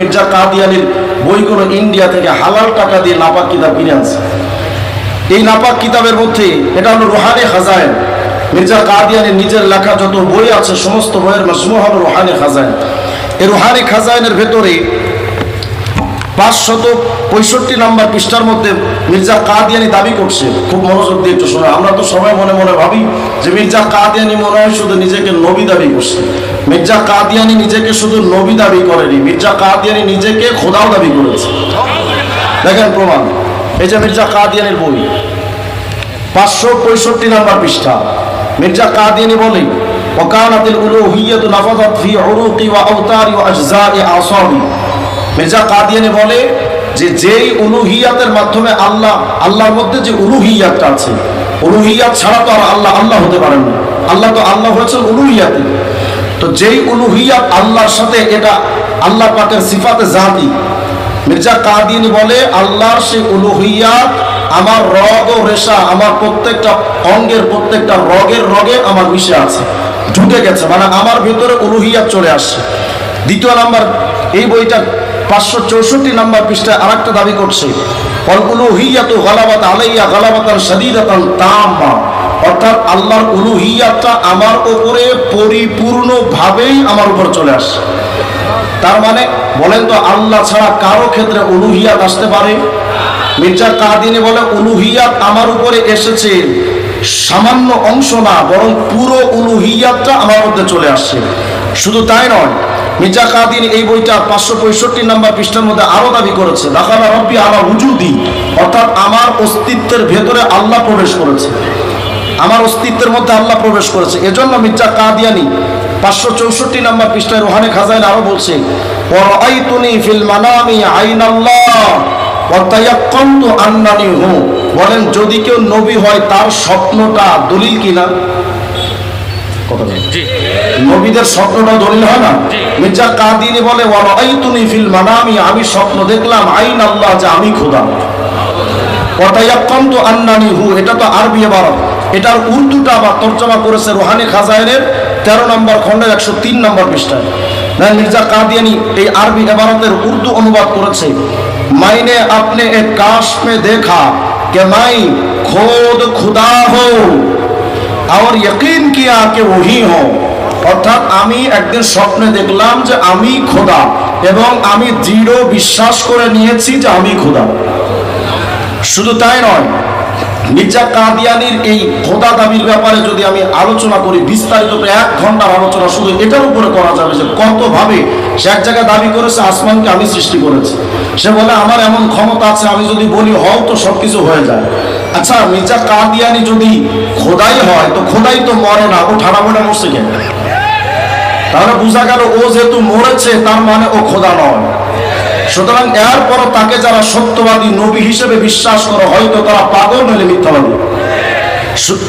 মির্জা কাদিয়ানির বইগুলো ইন্ডিয়া থেকে হালাল টাকা দিয়ে নাপাক কিতাব কিনে আনছে। এই নাপাক কিতাবের মধ্যে এটা হলো রোহানে খাজায়েন মির্জা কাদিয়ানের নিজের লেখা যত বই আছে, সমস্ত বইয়ের মজমু হলো রোহানে খাজায়েন এই রোহানে খাজায়নের ভেতরে পাঁচশত পঁয়ষট্টি নাম্বার পৃষ্ঠার মধ্যে মির্জা কাদিয়ানি দাবি করছে খুব মনোযোগ দিয়ে একটু শোনা আমরা তো সবাই মনে মনে ভাবি যে মির্জা কাদিয়ানি মনে হয় শুধু নিজেকে নবী দাবি করছে মির্জা কাদিয়ানি নিজেকে শুধু নবী দাবি করেনি মির্জা কাদিয়ানি নিজেকে খোদাও দাবি করেছে দেখেন প্রমাণ এই যে মির্জা কাদিয়ানির বই পাঁচশো পঁয়ষট্টি নাম্বার পৃষ্ঠা মির্জা কাদিয়ানি বলে وكانت الألوهية نفضت في عروقي وأوتاري وأجزاء أعصابي মির্জা কাদিয়ানি বলে যে যেই উলুহিয়াতের মাধ্যমে আল্লাহ, আল্লাহর মধ্যে যে উলুহিয়াতটা আছে, উলুহিয়াত ছাড়া তো আর আল্লাহ আল্লাহ হতে পারেন না। আল্লাহ তো, আল্লাহ হয়েছেন উলুহিয়াতে। তো যেই উলুহিয়াত আল্লাহর সাথে এটা আল্লাহ পাকের সিফাতে জাতি, মির্জা কাদিয়ানি বলে, আল্লাহর সেই উলুহিয়াত আমার রগ ও রেশা, আমার প্রত্যেকটা অঙ্গের প্রত্যেকটা রগের রগে আমার মিশে আছে, ঢুকে গেছে মানে আমার ভিতরে উলুহিয়াত চলে আসছে। দ্বিতীয় নাম্বার, এই বইটা পাঁচশো চৌষট্টি নাম্বার পৃষ্ঠায় আর একটা দাবি করছে আলাইয়া অর্থাৎ আমার উপরে পরিপূর্ণভাবেই আমার চলে তার মানে বলেন তো, আল্লাহ ছাড়া কারও ক্ষেত্রে উলুহিয়াত আসতে পারে? মির্জা কাদিনী বলে, উলুহিয়াত আমার উপরে এসেছে, সামান্য অংশ না, বরং পুরো উলুহিয়াতটা আমার মধ্যে চলে আসছে। শুধু তাই নয় মির্জা কাদিন এই বইটা পাঁচশো পঁয়ষট্টি নাম্বার পৃষ্ঠার মধ্যে আরও দাবি করেছে। দাখালা রব্বি আলা উজুদি। অর্থাৎ আমার অস্তিত্বের ভেতরে আল্লাহ প্রবেশ করেছে। আমার অস্তিত্বের মধ্যে আল্লাহ প্রবেশ করেছে। এজন্য মির্জা কাদিয়ানি পাঁচশো চৌষট্টি নাম্বার পৃষ্ঠায় রোহানে খাজাইন আরও বলছে ফিল মানামি আইনাল্লাহ ওয়াতায়াক্কানতু আন্নানি হু বলেন, যদি কেউ নবী হয়, তার স্বপ্নটা দলিল কিনা? কথা নবীদের স্বপ্নটা দলিল হয় না? মির্জা কাদিনী বলে ওয়ারাআইতুনি ফিল মানামি আমি স্বপ্ন দেখলাম আইন আল্লাহ যে আমি খোদা। ওয়াতায়াক্কানতু আন্নানি হু এটা তো আরবি ইবারত এটার উর্দুটা বা তর্জমা করেছে রোহানি খাজাইনের তেরো নম্বর খণ্ডের একশো তিন নম্বর পৃষ্ঠায়। না মির্জা কাদিয়ানি এই আরবি ইবারতের উর্দু অনুবাদ করেছে মাইনে আপনি এক কাশ মে দেখা কে মাই খোদ খুদা হো আর यकीन किया कि वही हो অর্থাৎ আমি একদিন স্বপ্নে দেখলাম যে আমি খোদা এবং আমি দৃঢ় বিশ্বাস করে নিয়েছি যে আমি খোদা শুধু তাই নয় মির্জা কাদিয়ানির এই খোদা দাবির ব্যাপারে যদি আমি আলোচনা করি বিস্তারিত প্রায় এক ঘন্টার আলোচনা শুধু এটার উপরে করা যাবে যে কতভাবে সে এক জায়গায় দাবি করেছে আসমানকে আমি সৃষ্টি করেছি সে বলে আমার এমন ক্ষমতা আছে আমি যদি বলি হও তো সব কিছু হয়ে যায় আচ্ছা মির্জা কাদিয়ানি যদি খোদাই হয়, তো খোদাই তো মরে না, ও ঠাড়া মোড়া মরছে কেন? তাহলে বোঝা গেল ও যেহেতু মরেছে, তার মানে ও খোদা নয়। সুতরাং এরপরও তাকে যারা সত্যবাদী নবী হিসেবে বিশ্বাস করে, হয়তো তারা পাগল নইলে মিথ্যাবাদী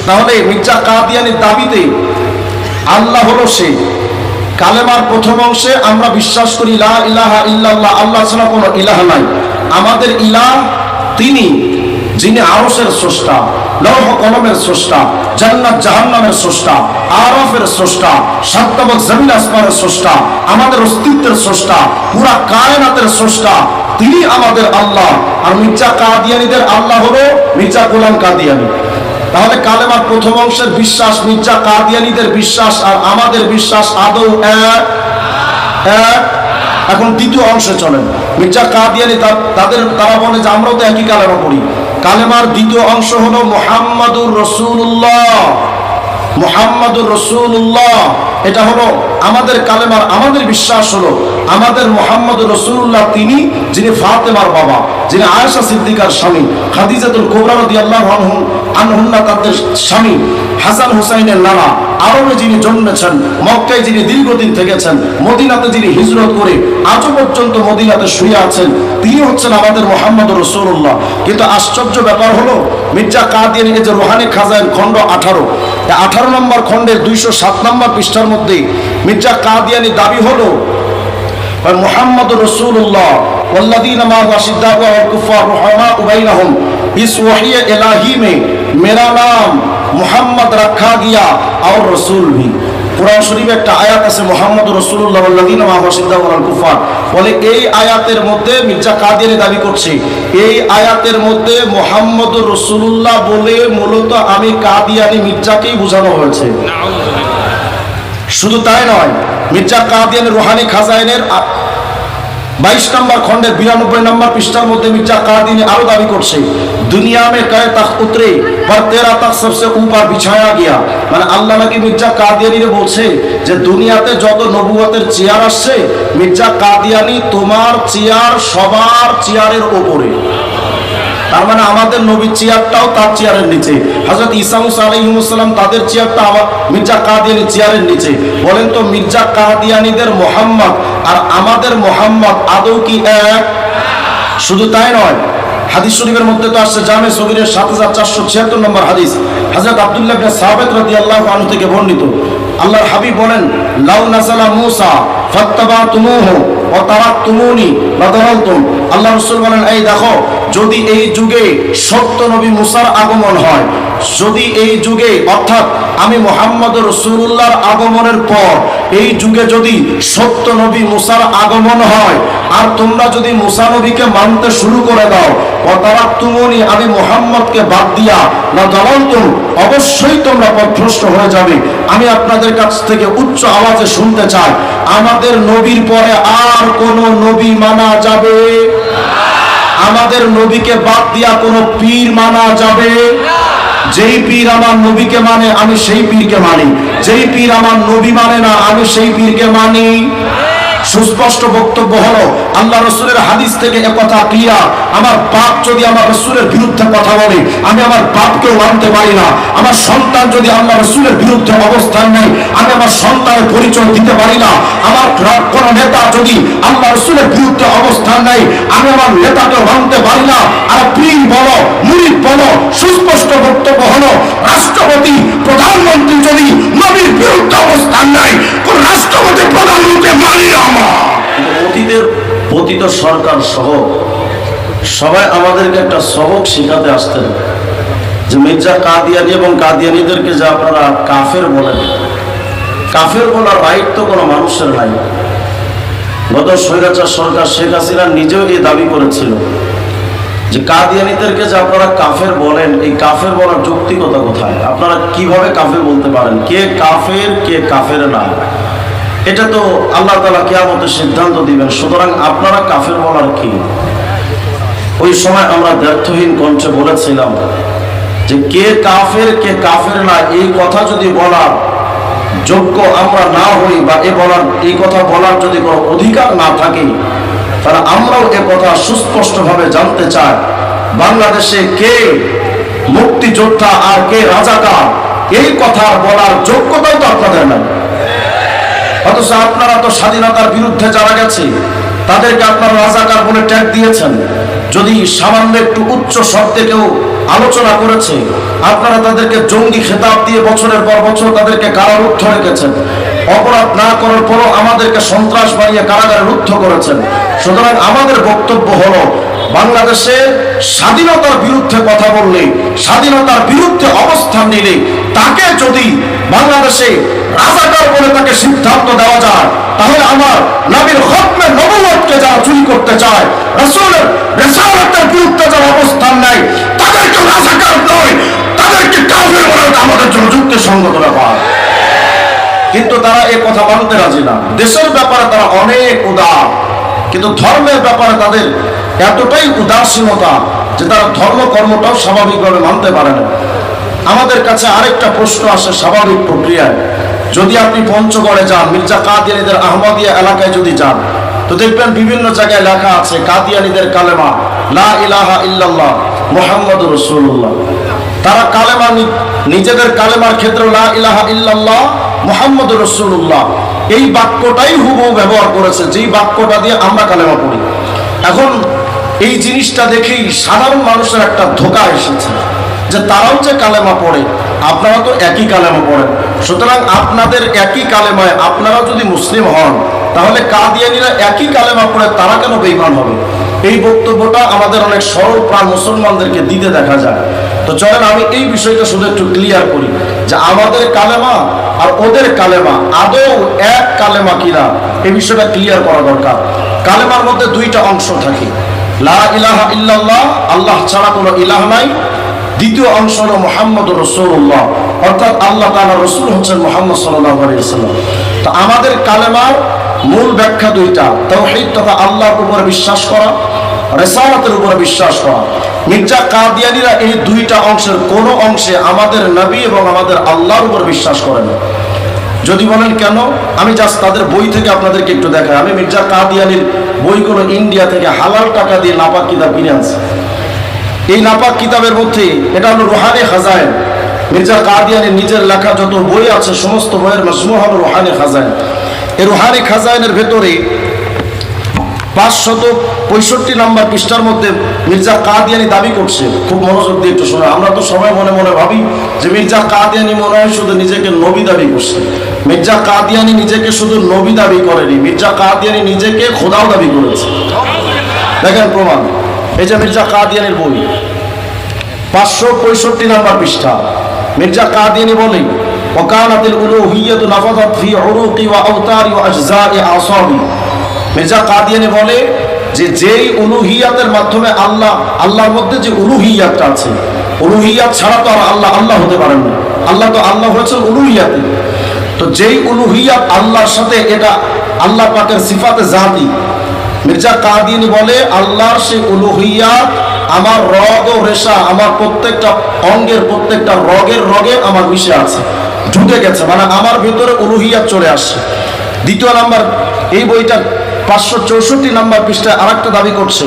তাহলে মির্জা কাদিয়ানির দাবিতে আল্লাহ হলো সে। কালেমার প্রথম অংশে আমরা বিশ্বাস করি ইলাহা ইল্লাল্লাহ, আল্লাহ ছাড়া কোনো ইলাহা নাই। আমাদের ইলাহ তিনি যিনি আরসের স্রষ্টা, লৌহ কলমের স্রষ্টা, জান্নাত জাহান্নামের স্রষ্টা, আরফের স্রষ্টা সাতবক জমিন আসমানের স্রষ্টা, আমাদের অস্তিত্বের স্রষ্টা, পুরা কায়নাতের স্রষ্টা, তিনি আমাদের আল্লাহ। আর মির্জা কাদিয়ানিদের আল্লাহ হলো মির্জা গোলাম কাদিয়ানি। তাহলে কালেমার প্রথম অংশের বিশ্বাস, মির্জা কাদিয়ানিদের বিশ্বাস আর আমাদের বিশ্বাস আদৌ এক এক এখন দ্বিতীয় অংশে চলেন। মির্জা কাদিয়ানি তাদের তারা বলে যে আমরাও তো একই কালেমা পড়ি। কালেমার দ্বিতীয় অংশ হলো মোহাম্মদুর রসুল্লাহ মোহাম্মদুর রসুল্লাহ এটা হলো আমাদের কালেমার, আমাদের বিশ্বাস হলো আমাদের মোহাম্মদ রসুল্লাহ তিনি, যিনি ফাতেমার বাবা, যিনি আয়েশা সিদ্দিকার স্বামী, খাদিজাতুল কোবরা রদি আল্লাহ আনহুন্না তাদের স্বামী, হাসান হুসাইনের নানা, আরবে যিনি জন্মেছেন, মক্কায় যিনি দীর্ঘদিন থেকেছেন, মদিনাতে যিনি হিজরত করে আজও পর্যন্ত মদিনাতে শুয়ে আছেন, তিনি হচ্ছেন আমাদের মোহাম্মদ রসুল্লাহ কিন্তু আশ্চর্য ব্যাপার হলো, মির্জা কাদিয়ানি এই যে রোহানি খাজাইন খণ্ড আঠারো আঠারো নম্বর খণ্ডের দুইশো সাত নম্বর পৃষ্ঠার মধ্যে মির্জা কাদিয়ানি দাবি হলো মোহাম্মদ রসুল্লাহ শরীফে একটা আয়াত আছে মোহাম্মদ বলে এই আয়াতের মধ্যে মির্জা কাদের দাবি করছে, এই আয়াতের মধ্যে মোহাম্মদ রসুল্লাহ বলে মূলত আমি কাদিয়ানি মির্জাকেই বোঝানো হয়েছে। শুধু তাই নয়, মির্জা কাদিয়ান রুহানি খাজাইনের বাইশ নম্বর খন্ডের বিরানব্বই নম্বর পৃষ্ঠার মধ্যে মির্জা কাদিনী আরও দাবি করছে, দুনিয়া মে কয়ে তাক উতরে, পর তেরা তাক সবসে উপর বিছায়া গিয়া। মানে আল্লাহ নাকি মির্জা কাদিয়ানিরে বলছে যে, দুনিয়াতে যত নবুয়তের চেয়ার আসছে, মির্জা কাদিয়ানি তোমার চেয়ার সবার চেয়ারের ওপরে। তার মানে আমাদের নবীর চেয়ারটাও তার চেয়ারের নিচে। হজরত ইসামুস আলহিমসাল্লাম তাদের চেয়ারটা আমার মির্জা কাদিয়ানি চেয়ারের নিচে। বলেন তো মির্জা কাদিয়ানিদের মোহাম্মদ আর আমাদের মোহাম্মদ আদৌ কি এক? শুধু তাই নয়, হাদিস শরীফের মধ্যে তো আসছে জামে সগিরের সাত হাজার চারশো ছিয়াত্তর নম্বর হাদিস। হজরত আবদুল্লাহ ইবনে সাহাবেদ আল্লাহ আনহু থেকে বর্ণিত, আল্লাহর হাবিব বলেন, লাউ নাসালা মুসা মূসা ফাত্তাবাতুমুহু ওয়া তারাকতুমুনি লাদালালতুম আল্লাহ রাসূল বলেন, এই দেখো যদি এই যুগে সত্য নবী মুসার আগমন হয়, যদি এই যুগে, অর্থাৎ আমি মোহাম্মদ রসুল্লাহর আগমনের পর, এই যুগে যদি সত্য নবী মুসার আগমন হয়, আর তোমরা যদি মুসা নবীকে মানতে শুরু করে দাও তারা তুমনি আমি মোহাম্মদকে বাদ দিয়া না দলন্তুম অবশ্যই তোমরা পথভ্রষ্ট হয়ে যাবে। আমি আপনাদের কাছ থেকে উচ্চ আওয়াজে শুনতে চাই। আমাদের নবীর পরে আর কোন নবী মানা যাবে আমাদের নবীকে বাদ দিয়া কোনো পীর মানা যাবে? যেই পীর আমার নবীকে মানে আমি সেই পীরকে মানি। যেই পীর আমার নবী মানে না, আমি সেই পীরকে মানি। সুস্পষ্ট বক্তব্য হলো, আল্লাহ রসুলের হাদিস থেকে কথা ক্লিয়ার আমার বাপ যদি আমার রসুলের বিরুদ্ধে কথা বলে, আমি আমার বাপকেও মানতে পারি না। আমার সন্তান যদি আল্লাহ রসুলের বিরুদ্ধে অবস্থান নেয়, আমি আমার সন্তানের পরিচয় দিতে পারি না। আমার কোন নেতা যদি আল্লাহ রসুলের বিরুদ্ধে অবস্থান নেয়, আমি আমার নেতাকেও মানতে পারি না। আর পীর বলো, মুরিদ বলো, সুস্পষ্ট বক্তব্য হলো, রাষ্ট্রপতি, প্রধানমন্ত্রী যদি নবীর বিরুদ্ধে অবস্থান নেয়, কোন রাষ্ট্রপতি প্রধানমন্ত্রী মানি না। অতীতের পতিত সরকার সহ সবাই আমাদেরকে একটা সবক শেখাতে আসতেন যে মির্জা কাদিয়ানি এবং কাদিয়ানিদেরকে যে আপনারা কাফের বলেন। কাফের বলার রাইট তো কোনো মানুষের নাই। গত স্বৈরাচার সরকার শেখ হাসিনা নিজেও এই দাবি করেছিল যে কাদিয়ানিদেরকে যে আপনারা কাফের বলেন, এই কাফের বলার যৌক্তিকতা কোথায়? আপনারা কীভাবে কাফের বলতে পারেন? কে কাফের কে কাফের না? এটা তো আল্লাহ তালা কেয়ামতে সিদ্ধান্ত দিবেন। সুতরাং আপনারা কাফের বলার কি? ওই সময় আমরা ব্যর্থহীন কণ্ঠে বলেছিলাম যে কে কাফের কে কাফের না, এই কথা যদি বলার যোগ্য আমরা না হই বা এ বলার, এই কথা বলার যদি কোনো অধিকার না থাকে, তাহলে আমরাও এ কথা সুস্পষ্টভাবে জানতে চাই। বাংলাদেশে কে মুক্তিযোদ্ধা আর কে রাজাকার, এই কথা বলার যোগ্যতাও তো আপনাদের নাই। অথচ আপনারা তো স্বাধীনতার বিরুদ্ধে যারা গেছে, তাদেরকে আপনারা রাজাকার বলে ট্যাগ দিয়েছেন। যদি সামান্য একটু উচ্চ শব্দে কেউ আলোচনা করেছে, আপনারা তাদেরকে জঙ্গি খেতাব দিয়ে বছরের পর বছর তাদেরকে কারারুদ্ধ রেখেছেন। অপরাধ না করার পরও আমাদেরকে সন্ত্রাস বানিয়ে কারাগারে রুদ্ধ করেছেন। সুতরাং আমাদের বক্তব্য হলো বাংলাদেশে স্বাধীনতার বিরুদ্ধে কথা বললে, স্বাধীনতার বিরুদ্ধে অবস্থান নিলে, তাকে যদি বাংলাদেশে রাজাকার বলে তাকে সিদ্ধান্ত দেওয়া যায়, তাহলে আমার নবীর হকমে নবমতকে যারা চুরি করতে চায়, রসুলের রেসালতের বিরুদ্ধে যারা অবস্থান নেয়, তাদেরকে রাজাকার নয়, তাদেরকে কাফের বলে আমাদের জন্য যুক্তিসঙ্গত ব্যাপার। কিন্তু তারা এ কথা মানতে রাজি না। দেশের ব্যাপারে তারা অনেক উদার, কিন্তু ধর্মের ব্যাপারে তাদের এতটাই উদাসীনতা যে তারা ধর্ম কর্মটাও স্বাভাবিকভাবে মানতে পারে না। আমাদের কাছে আরেকটা প্রশ্ন আসে স্বাভাবিক প্রক্রিয়ায়। যদি আপনি পঞ্চগড়ে যান, মির্জা কাদিয়ানিদের আহমদিয়া এলাকায় যদি যান, তো দেখবেন বিভিন্ন জায়গায় লেখা আছে, কাদিয়ানিদের কালেমা, লা ইলাহা ইল্লাল্লাহ মোহাম্মদ রসুল্লাহ তারা কালেমা নিজেদের কালেমার ক্ষেত্রে লা ইলাহা ইল্লাল্লাহ মোহাম্মদ রসুল্লাহ এই বাক্যটাই হুবহু ব্যবহার করেছে, যেই বাক্যটা দিয়ে আমরা কালেমা পড়ি। এখন এই জিনিসটা দেখেই সাধারণ মানুষের একটা ধোকা এসেছে, যে তারাও যে কালেমা পড়ে আপনারা তো একই কালেমা পড়েন। সুতরাং আপনাদের একই কালেমায় আপনারা যদি মুসলিম হন, তাহলে কাদিয়ানিরা একই কালেমা পড়ে তারা কেন বেইমান হবে? এই বক্তব্যটা আমাদের অনেক সরল প্রাণ মুসলমানদেরকে দিতে দেখা যায়। তো চলেন আমি এই বিষয়টা শুধু একটু ক্লিয়ার করি, যে আমাদের কালেমা আর ওদের কালেমা, আদৌ এক কালেমা কিনা, এই বিষয়টা ক্লিয়ার করা দরকার। কালেমার মধ্যে দুইটা অংশ থাকে। আল্লাহ ছাড়া ইলাহ নাই। দ্বিতীয় অংশ হলো মোহাম্মদ রসুল্লাহ অর্থাৎ আল্লাহ তালা রসুল হচ্ছেন মোহাম্মদ আমাদের কালেমার মূল ব্যাখ্যা দুইটা, তৌহিদ তথা আল্লাহর উপরে বিশ্বাস করা, রেসালাতের উপরে বিশ্বাস করা। মির্জা কাদিয়ানিরা এই দুইটা অংশের কোন অংশে আমাদের নবী এবং আমাদের আল্লাহর উপর বিশ্বাস করে না যদি বলেন কেন? আমি জাস্ট তাদের বই থেকে আপনাদেরকে একটু দেখাই। আমি মির্জা কাদিয়ানির বইগুলো ইন্ডিয়া থেকে হালাল টাকা দিয়ে নাপাক কিতাব কিনে আনছি। এই নাপাক কিতাবের মধ্যে এটা হলো রোহানে খাজায়েন মির্জা কাদিয়ানের নিজের লেখা যত বই আছে, সমস্ত বইয়ের মজমু হলো রোহানে খাজায়েন এই রোহানি খাজায়েনের ভেতরে পাঁচশত পঁয়ষট্টি নাম্বার পৃষ্ঠার মধ্যে মির্জা কাদিয়ানি দাবি করছে। খুব মনোযোগ দিয়ে একটু শোনো আমরা তো সবাই মনে মনে ভাবি যে মির্জা কাদিয়ানি মনে হয় শুধু নিজেকে নবী দাবি করছে। মির্জা কাদিয়ানি নিজেকে শুধু নবী দাবি করেনি মির্জা কাদিয়ানি নিজেকে খোদাও দাবি করেছে দেখেন প্রমাণ এই যে মির্জা কাদিয়ানির বই পাঁচশো পঁয়ষট্টি নাম্বার পৃষ্ঠা মির্জা কাদিয়ানি বলে وكانت الألوهية نفضت في عروقي وأوتاري وأجزاء أعصابي মির্জা কাদিয়ানি বলে যে যেই উলুহিয়াতের মাধ্যমে আল্লাহ আল্লাহর মধ্যে যে উলুহিয়াতটা আছে উলুহিয়াত ছাড়া তো আর আল্লাহ আল্লাহ হতে পারেন না আল্লাহ তো আল্লাহ হয়েছেন উলুহিয়াতে তো যেই উলুহিয়াত আল্লাহর সাথে এটা আল্লাহ পাকের সিফাতে জাতি, মির্জা কাদিয়ানি বলে, আল্লাহর সেই উলুহিয়াত আমার রগ ও রেশা, আমার প্রত্যেকটা অঙ্গের প্রত্যেকটা রগের রগে আমার মিশে আছে, ঢুকে গেছে মানে আমার ভিতরে উলুহিয়াত চলে আসছে। দ্বিতীয় নাম্বার, এই বইটা পাঁচশো চৌষট্টি নাম্বার পৃষ্ঠায় আর দাবি করছে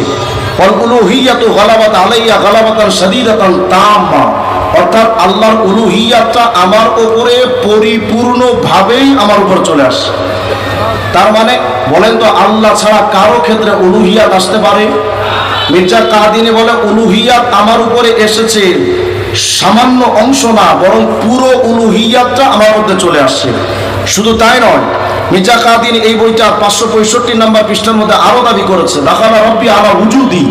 উলুহিয়াত গালাবাত আলাইয়া গালাবাতান শরীরাতান তাম্মা। অর্থাৎ আল্লাহর উলুহিয়াতটা আমার উপরে পরিপূর্ণভাবেই আমার উপর চলে আসছে। তার মানে বলেন তো, আল্লাহ ছাড়া কারও ক্ষেত্রে উলুহিয়াত আসতে পারে? মির্জা কাদিনী বলে, উলুহিয়াত আমার উপরে এসেছে। সামান্য অংশ না, বরং পুরো উলুহিয়াতটা আমার মধ্যে চলে আসছে। শুধু তাই নয়, মির্জা কাদিন এই বইটা পাঁচশো পঁয়ষট্টি নাম্বার পৃষ্ঠার মধ্যে আরও দাবি করেছে, দাখালা রব্বি আলা উজুদি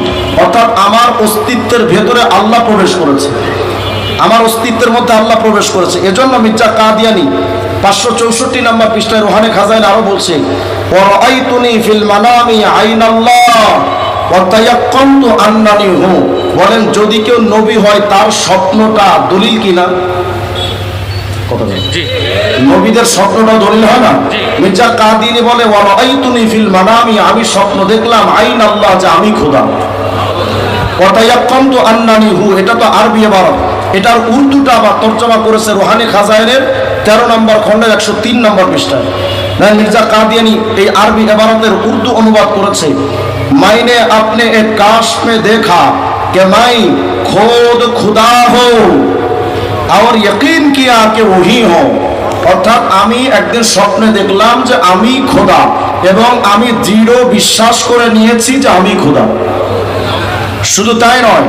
অর্থাৎ আমার অস্তিত্বের ভেতরে আল্লাহ প্রবেশ করেছে। আমার অস্তিত্বের মধ্যে আল্লাহ প্রবেশ করেছে। এজন্য মির্জা কাদিয়ানি পাঁচশো চৌষট্টি নাম্বার পৃষ্ঠায় রোহানে খাজাইন আরও বলছে বলেন যদি কেউ নবী হয় তার স্বপ্নটা দলিল কিনা নবীদের স্বপ্নটা দলিল হয় না? মির্জা কাদিনী বলে ফিল মানামি আমি স্বপ্ন দেখলাম আইন আল্লাহ যে আমি খোদা। অতয়াক্কম তো আন্নানি হু, এটা তো আরবি বারব এটার উর্দুটা আবার তর্জমা করেছে রোহানি খাজাইনের তেরো নম্বর খণ্ডের একশো তিন নম্বর পৃষ্ঠায়। না মির্জা কাদিয়ানি এই আরবি এবারতের উর্দু অনুবাদ করেছে, মাইনে আপনি এক কাশ মে দেখা, কে মাই খোদ খুদা হো আর ইকিন আর কে ওহি হো অর্থাৎ আমি একদিন স্বপ্নে দেখলাম যে আমি খোদা, এবং আমি দৃঢ় বিশ্বাস করে নিয়েছি যে আমি খোদা। শুধু তাই নয়,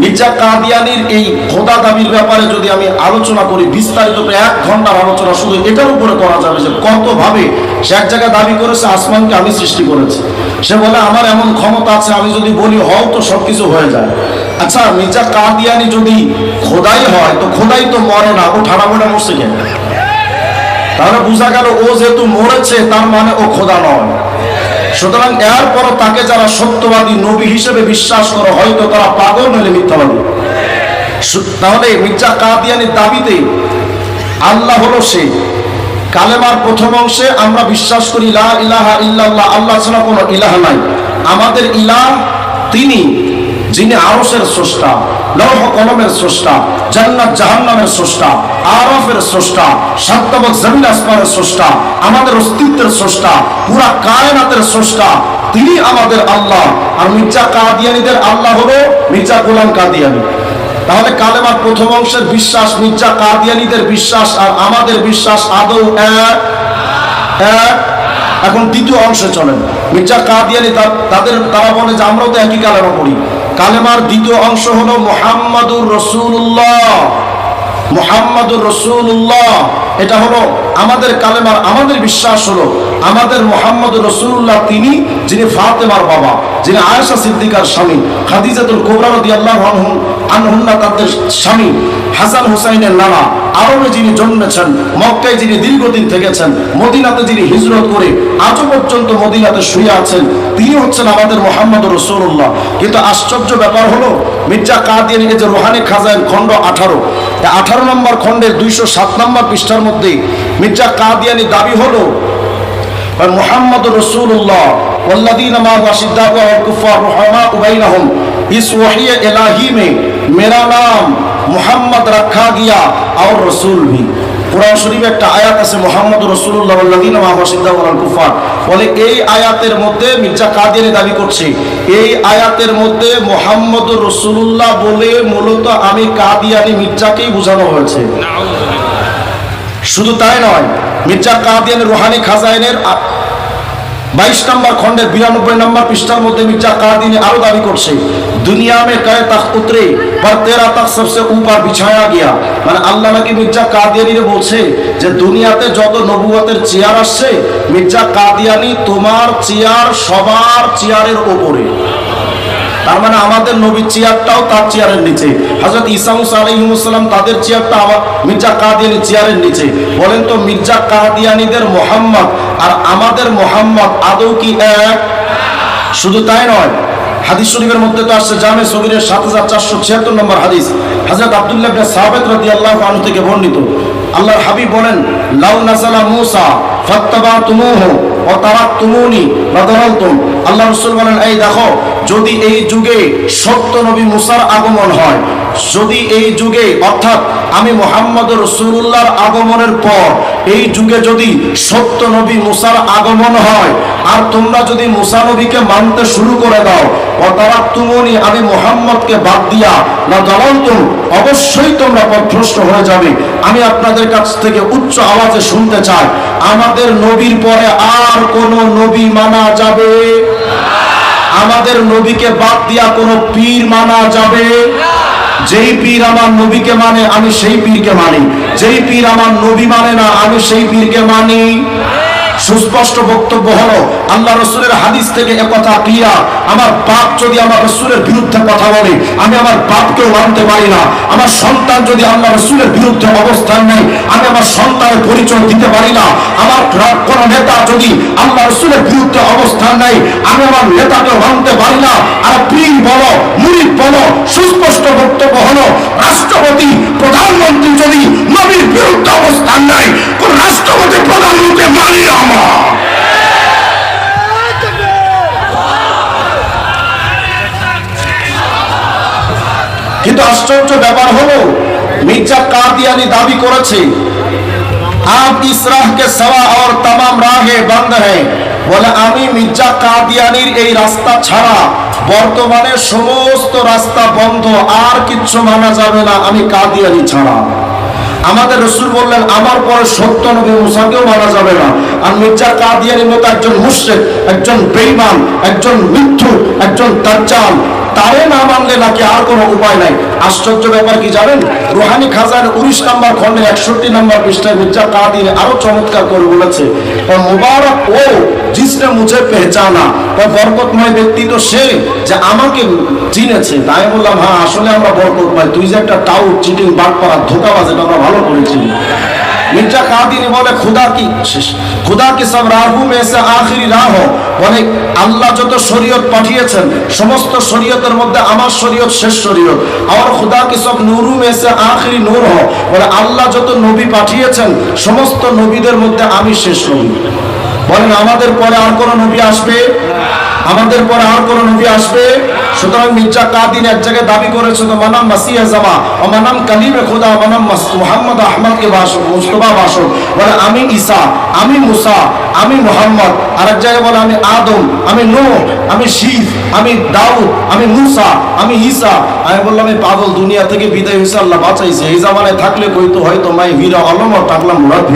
মির্জা কাদিয়ানির এই খোদা দাবির ব্যাপারে যদি আমি আলোচনা করি, বিস্তারিত এক ঘণ্টার আলোচনা, শুধু এটার উপরে করা যাবে যে কতভাবে সে এক জায়গায় দাবি করেছে, আসমানকে আমি সৃষ্টি করেছি। সে বলে, আমার এমন ক্ষমতা আছে, আমি যদি বলি, হও তো সবকিছু হয়ে যায়। আচ্ছা মির্জা কাদিয়ানি যদি খোদাই হয়, তো খোদাই তো মরে না, ও ঠাড়া মোটা মরছে কেন? তাহলে বোঝা গেল, ও যেহেতু মরেছে, তার মানে ও খোদা নয়। সুতরাং এরপরও তাকে যারা সত্যবাদী নবী হিসেবে বিশ্বাস করে, হয়তো তারা পাগল নইলে মিথ্যাবাদী তাহলে মির্জা কাদিয়ানির দাবিতে আল্লাহ হলো সে। কালেমার প্রথম অংশে আমরা বিশ্বাস করি, লা ইলাহা ইল্লাল্লাহ, আল্লাহ ছাড়া কোনো ইলাহ নাই। আমাদের ইলাহ তিনি, যিনি আরসের স্রষ্টা। লৌহ কলমের স্রষ্টা, জান্নাত জাহান্নামের স্রষ্টা, আরফের স্রষ্টা সাতবক জমিন আসমানের স্রষ্টা, আমাদের অস্তিত্বের স্রষ্টা, পুরা কায়নাতের স্রষ্টা, তিনি আমাদের আল্লাহ। আর মির্জা কাদিয়ানিদের আল্লাহ হলো মির্জা গোলাম কাদিয়ানি। তাহলে কালেমার প্রথম অংশের বিশ্বাস মির্জা কাদিয়ানিদের বিশ্বাস আর আমাদের বিশ্বাস আদৌ এক? এখন দ্বিতীয় অংশে চলেন। মির্জা কাদিয়ানি তাদের তারা বলে যে আমরাও তো একই কালেমা পড়ি। কালেমার দ্বিতীয় অংশ হলো মোহাম্মদুর রসুল্লাহ মোহাম্মদুর রসুল্লাহ এটা হলো আমাদের কালেমার, আমাদের বিশ্বাস হলো আমাদের মোহাম্মদ রসুল্লাহ তিনি, যিনি ফাতেমার বাবা, যিনি আয়েশা সিদ্দিকার স্বামী, খাদিজাতুল কোবরা আনহু, আনহুন্না তাদের স্বামী, হাসান হুসাইনের নানা, আরবে যিনি জন্মেছেন, মক্কায় যিনি দীর্ঘদিন থেকেছেন, মদিনাতে যিনি হিজরত করে আজও পর্যন্ত মদিনাতে শুয়ে আছেন, তিনি হচ্ছেন আমাদের মোহাম্মদ রসুল্লাহ কিন্তু আশ্চর্য ব্যাপার হলো, মির্জা কাদিয়ানি যে রোহানি খাজাইন খণ্ড আঠারো আঠারো নম্বর খণ্ডের দুইশো সাত নম্বর পৃষ্ঠার মধ্যে মির্জা কাদিয়ানি দাবি হলো কারণ মোহাম্মদ রসুল্লাহ والذين ما وشداء والكفار رحماء بينهم اس وحی الہی میں میرا نام محمد رکھا گیا اور رسول بھی কোরআন শরীফে একটা আয়াত আছে মোহাম্মদ রসুল্লাহ কুফার বলে এই আয়াতের মধ্যে মির্জা কাদের দাবি করছে এই আয়াতের মধ্যে মোহাম্মদ রসুল্লাহ বলে মূলত আমি কাদিয়ানি মির্জাকেই বোঝানো হয়েছে। শুধু তাই নয় মির্জা কাদিয়ানি রোহানি খাজাইনের বাইশ নম্বর খন্ডের বিরানব্বই নম্বর পৃষ্ঠার মধ্যে মির্জা কাদিনী আরও দাবি করছে, দুনিয়া মে কয়ে তখ উতরে, পর তেরা তখ সবসে উপর বিছায়া গিয়া। মানে আল্লাহ নাকি মির্জা কাদিয়ানিরে বলছে যে, দুনিয়াতে যত নবুয়তের চেয়ার আসছে, মির্জা কাদিয়ানি তোমার চেয়ার সবার চেয়ারের ওপরে। তার মানে আমাদের নবীর চেয়ারটাও তার চেয়ারের নিচে। হজরত ইসামুস আলহিমসাল্লাম তাদের চেয়ারটা আবার মির্জা কাদিয়ানি চেয়ারের নিচে। বলেন তো, মির্জা কাদিয়ানিদের মোহাম্মদ আর আমাদের মোহাম্মদ আদৌ কি এক? শুধু তাই নয়, হাদিস শরীফের মধ্যে তো আসছে জামে সগিরের সাত হাজার চারশো ছিয়াত্তর নম্বর হাদিস। হজরত আবদুল্লাহ সাহাবেদ রাদিয়াল্লাহু আনহু থেকে বর্ণিত, আল্লাহর হাবিব বলেন, লাউ নাসালা মুসা নাজালা মূসা ফাত্তাবাতুমুহু ওয়া তারাকতুমুনি লাদালালতুম আল্লাহ রাসূল বলেন, এই দেখো যদি এই যুগে সত্য নবী মুসার আগমন হয়, যদি এই যুগে, অর্থাৎ আমি মোহাম্মদ রসুল্লাহর আগমনের পর, এই যুগে যদি সত্য নবী মুসার আগমন হয়, আর তোমরা যদি মুসা নবীকে মানতে শুরু করে দাও ও তারা তুমনি আমি মোহাম্মদকে বাদ দিয়া, না দলন্তুম অবশ্যই তোমরা পথভ্রষ্ট হয়ে যাবে। আমি আপনাদের কাছ থেকে উচ্চ আওয়াজে শুনতে চাই, আমাদের নবীর পরে আর কোন নবী মানা যাবে। আমাদের নবীকে বাদ দিয়া কোনো পীর মানা যাবে? যেই পীর আমার নবীকে মানে আমি সেই পীরকে মানি। যেই পীর আমার নবী মানে না, আমি সেই পীরকে মানি। সুস্পষ্ট বক্তব্য হলো, আল্লাহ রসুলের হাদিস থেকে একথা ক্লিয়ার আমার বাপ যদি আমার রসুলের বিরুদ্ধে কথা বলে, আমি আমার বাপকেও মানতে পারি না। আমার সন্তান যদি আল্লাহ রসুলের বিরুদ্ধে অবস্থান নেই আমি আমার সন্তানের পরিচয় দিতে পারি না। আমার কোন নেতা যদি আল্লাহ রসুলের বিরুদ্ধে অবস্থান নেই আমি আমার নেতাকে মানতে পারি না। আর পীর বলো, মুরিদ বলো, সুস্পষ্ট বক্তব্য হলো, রাষ্ট্রপতি আশ্চর্য ব্যাপার হলো মির্জা কাদিয়ানি দাবি করেছে आप इस राह के सवा और तमाम राहे बंद हैं বলে আমি মির্জা কাদিয়ানির এই রাস্তা ছাড়া বর্তমানে সমস্ত রাস্তা বন্ধ আর কিচ্ছু মানা যাবে না আমি কাদিয়ানি ছাড়া আমাদের রসুল বললেন আমার পরে সত্য নবী মুসাকেও মানা যাবে না আর মির্জা কাদিয়ানির মতো একজন মুশ্রিক একজন বেইমান একজন মিথ্যু একজন দাজ্জাল তারে না মানলে নাকি আর কোনো উপায় নাই আশ্চর্য ব্যাপার কি জানেন? রুহানি খাজার উনিশ নম্বর খন্ডে একষট্টি নম্বর পৃষ্ঠায় মির্জা কাদির আরও চমৎকার করে বলেছে মুবারক, ও জিসনে মুছে পেহচানা বরকতময় ব্যক্তি তো সে যে আমাকে চিনেছে। তাই বললাম হ্যাঁ আসলে আমরা বরকতময়। তুই যে একটা টাউট, চিটিং বাদ পাড়া ধোকাবাজ, এটা আমরা ভালো করেছি। মির্জা কাদিনী বলে, খুদা কি খুদা কি সব রাহু মেসে আখিরি রাহ? বলে, আল্লাহ যত শরীয়ত পাঠিয়েছেন, সমস্ত শরীয়তের মধ্যে আমার শরীয়ত শেষ শরীয়ত। আমার খুদা কি সব নুরু মেসে আখিরি নূর হ? বলে, আল্লাহ যত নবী পাঠিয়েছেন, সমস্ত নবীদের মধ্যে আমি শেষ নবী। বলেন, আমাদের পরে আর কোন নবী আসবে? আমাদের পরে আর কোন নবী আসবে? সুতরাং মির্জা কাদিন এক জায়গায় দাবি করেছে তো, মানাম মাসিয়া জামা, ও মানাম কালিমে খোদা মানাম মোহাম্মদ আহমদকে বাসক মুস্তফা বাসক বলে, আমি ঈসা, আমি মুসা, আমি মোহাম্মদ। আর এক জায়গায় বলে, আমি আদম, আমি নো আমি শিব আমি দাউদ, আমি মুসা, আমি ঈসা। আমি বললাম, এই পাগল দুনিয়া থেকে বিদায় হয়েছে, আল্লাহ বাঁচাইছে। এই জামানায় থাকলে কইতো হয়তো মাই হীরা আলম আর টাকলাম মুরাদ